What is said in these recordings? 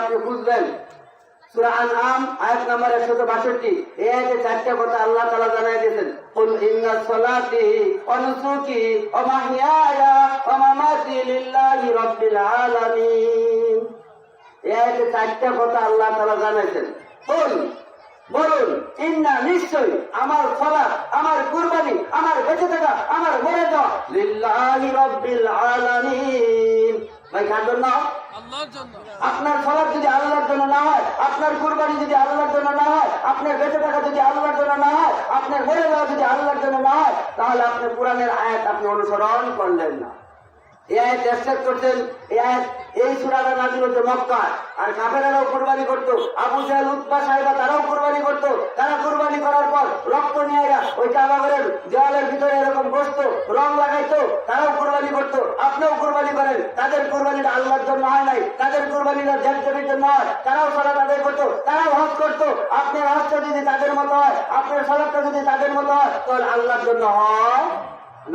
আপনি বুঝবেন। সূরা আনআম, আয়াত নাম্বার 162 এই আয়াতে চারটা কথা আল্লাহ তাআলা জানাই দিয়েছেন। কুল ইন্না সলাতি ওয়া নুসুকি ওয়া মাহইয়ায়া ওয়া মামাতি লিল্লাহি রাব্বিল আলামিন। এই আয়াতে চারটা কথা আল্লাহ তাআলা জানাইছেন। কুল, বলুন নিশ্চয় আমার ফলা আমার কুরবানি, আমার বেঁচে থাকা, আমার মরে যাওয়া লিল্লাহি রাব্বিল আলামিন ভাই কার জন্য আল্লাহর জন্য আপনার ফলাপ যদি আল্লাহর জন্য না হয়, আপনার কুরবানি যদি আল্লাহর জন্য না হয়, আপনার বেঁচে থাকা যদি আল্লাহর জন্য না হয়, আপনার বেড়ে যাওয়া যদি আল্লাহর জন্য না হয়, তাহলে আপনি কোরআনের আয়াত আপনি অনুসরণ করলেন না। এই আয়াত চেষ্টা করছেন এই আয়াত, এই সুরাটা নাজিল হচ্ছে মক্কা। আর কাফেরারাও কোরবানি করতো, আবু জাহেল উৎপা সাহেবা তারাও কোরবানি করতো। তারা কোরবানি করার পর রক্ত নিয়ে ওই কাবাগরের দেওয়ালের ভিতরে এরকম বসতো, রং লাগাইতো, তারাও কোরবানি করতো। আপনিও কোরবানি করেন, তাদের কোরবানিটা আল্লাহর জন্য হয় নাই, তাদের কোরবানিটা দেব দেবীর জন্য হয়। তারাও সালাত আদায় করতো, তারাও হজ করতো। আপনার হজটা যদি তাদের মতো হয়, আপনার সালাদটা যদি তাদের মতো হয়, তাহলে আল্লাহর জন্য হয়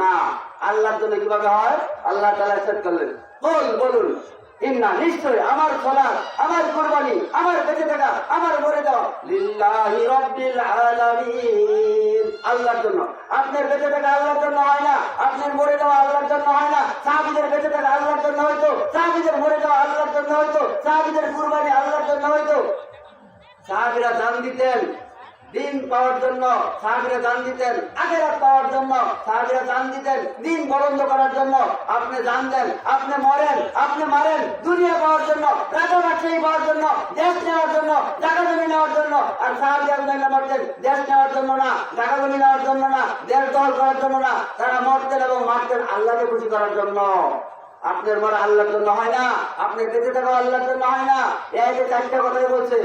না। আল্লাহর জন্য কীভাবে হয়? আল্লাহ তালা সেট করলেন। বল বলুন। ইন্না নিশ্চয় আমার সলাৎ, আমার কোরবানি, আমার বেঁচে থাকা, আমার মরে আলামিন। আল্লাহর জন্য। আপনার বেঁচে থাকা আল্লাহর জন্য হয় না, আপনার মরে যাওয়া আল্লাহর জন্য হয় না। সাহাবীদের বেঁচে থাকা আল্লাহর জন্য হয়তো, সাহাবীদের মরে যাওয়া আল্লাহর জন্য হয়তো, সাহাবীদের কুরবানি আল্লাহর জন্য হয়তো। সাহাবীরা দান দিতেন দিন পাওয়ার জন্য সাহাবিরা দান দিতেন আগেরাত পাওয়ার জন্য সাহাবিরা দিতেন, দিন বরন্দ করার জন্য আপনি আপনি মরেন, আপনি মারেন, দুনিয়া পাওয়ার জন্য, রাজা ব্যবসায়ী পাওয়ার জন্য, দেশ নেওয়ার জন্য, জায়গা জমি নেওয়ার জন্য, আর সাহাবি আন্দোলন মরতেন, দেশ নেওয়ার জন্য না, জায়গা জমি নেওয়ার জন্য না, দেশ দখল করার জন্য না, তারা মরতেন এবং মারতেন আল্লাহকে খুশি করার জন্য। আপনার মরা আল্লাহর জন্য হয় না, আপনার বেঁচে থাকা আল্লাহর জন্য হয় না। এই যে চারটা কথাই বলছে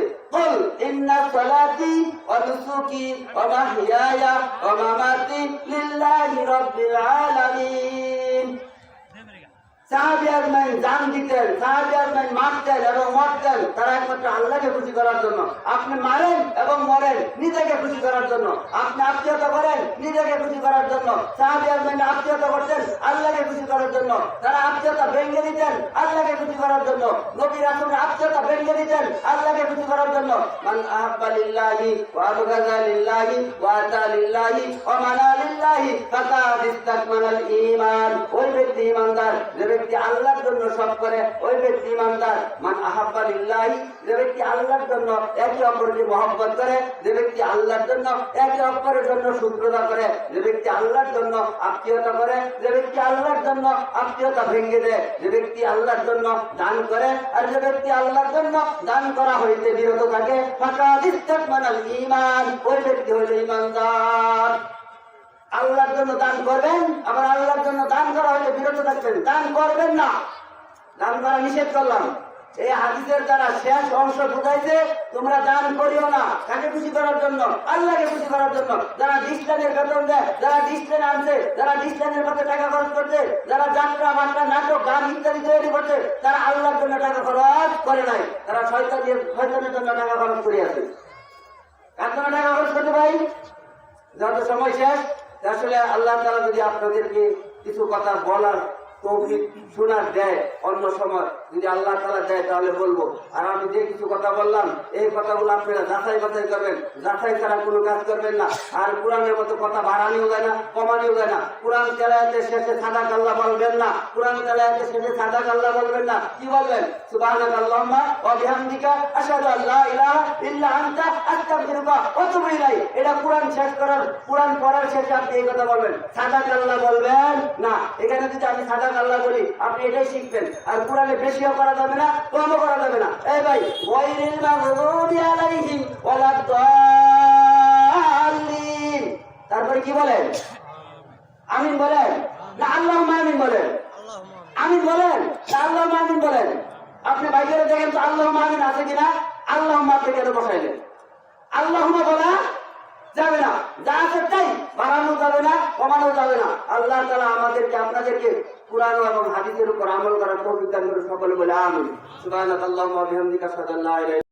জান দিতেন, সাহাবী আজমাইন মারতেন এবং মরতেন তারা একমাত্র আল্লাহকে খুশি করার জন্য। আপনি মারেন এবং মরেন নিজেকে খুশি করার জন্য। আপনি আত্মীয়তা করেন নিজেকে খুশি করার জন্য। সাহাবী আজমাইন আত্মীয়তা করতেন আল্লাহকে খুশি করার জন্য। তারা আত্মীয়তা ভেঙে দিতেন আল্লাহকে খুশি করার জন্য। নবী রাসূলের আত্মীয়তা ভেঙে দিতেন আল্লাহকে খুশি করার জন্য। মান আহাব্বা লিল্লাহি ওয়া আবগাযা লিল্লাহি ওয়া আতা লিল্লাহি ওয়া মানা লিল্লাহি ফাকাদ ইস্তাকমালাল ঈমান ওই ব্যক্তি ঈমানদার, যে ব্যক্তি আল্লাহর জন্য সব করে, ওই ব্যক্তি ঈমানদার। মান আহাব্বা লিল্লাহি যে ব্যক্তি আল্লাহর জন্য একে অপরকে মহব্বত করে, যে ব্যক্তি আল্লাহর জন্য একে অপরের জন্য শুক্রতা করে, যে ব্যক্তি আল্লাহর জন্য আত্মীয়তা করে, যে ব্যক্তি আল্লাহর জন্য আত্মীয়তা ভেঙে দেয়, যে ব্যক্তি আল্লাহর জন্য দান করে, আর যে ব্যক্তি আল্লাহর জন্য দান করা হইতে বিরত থাকে, ফাঁকা দিস্তাক মানাল ইমান ওই ব্যক্তি হইল ইমানদার আল্লাহর জন্য দান করবেন, আবার আল্লাহর জন্য দান করা হলে বিরত থাকবেন, দান করবেন না। দান করা নিষেধ করলাম। এই হাদিসের দ্বারা শেষ অংশ বুঝাইছে, তোমরা দান করিও না। কাকে খুশি করার জন্য? আল্লাহকে খুশি করার জন্য। যারা ডিস্টানের বেতন দেয়, যারা ডিস্টানে আনছে, যারা ডিস্টানের পথে টাকা খরচ করছে, যারা যাত্রা বার্তা নাটক, গান ইত্যাদি তৈরি করছে, তারা আল্লাহর জন্য টাকা খরচ করে নাই। তারা শয়তানের শয়তানের জন্য টাকা খরচ করে আছে। কার জন্য টাকা খরচ করতে ভাই? যত সময় শেষ, আসলে আল্লাহ তারা যদি আপনাদেরকে কিছু কথা বলার তৌফিক শোনার দেয় অন্য সময় যদি আল্লাহ তালা দেয় তাহলে বলব। আর আমি যে কিছু কথা বললাম, এই কথাগুলো আপনারা যাচাই বাছাই করবেন। যাচাই ছাড়া কোনো কাজ করবেন না। আর কোরআনের মতো কথা বাড়ানিও যায় না, কমানিও যায় না। কোরআন তেলায়াতে শেষে সাদা কাল্লা বলবেন না। কোরআন তেলায়াতে শেষে সাদা কাল্লা বলবেন না। কি বলবেন? শেষ শেষে আপনি এই কথা বলবেন। সাদা কাল্লা বলবেন না। এখানে আমি সাদা আপনি এটাই শিখবেন। আর কোরআনে বেশিও করা যাবে না, কমও করা যাবে না। এই ভাই ওয়াইলিল মাগদুবি আলাইহিম ওয়ালাদ-দাল্লিন তারপরে কি বলেন? আমিন বলেন? না আল্লাহ আমিন বলেন। আমিন বলেন? না আল্লাহ আমিন বলেন। আপনি বাইরে দেখেন তো আল্লাহ আমিন আছে কিনা? আল্লাহ আপনি কেন বসাইলেন। আল্লাহ বলা যাবে না। যা আছে তাই বাড়ানো যাবে না, কমানো যাবে না। আল্লাহ তালা আমাদেরকে, আপনাদেরকে কোরআন এবং হাদিসের উপর আমল করার করে সকলে বলে আমি সুবহানাল্লাহি ওয়া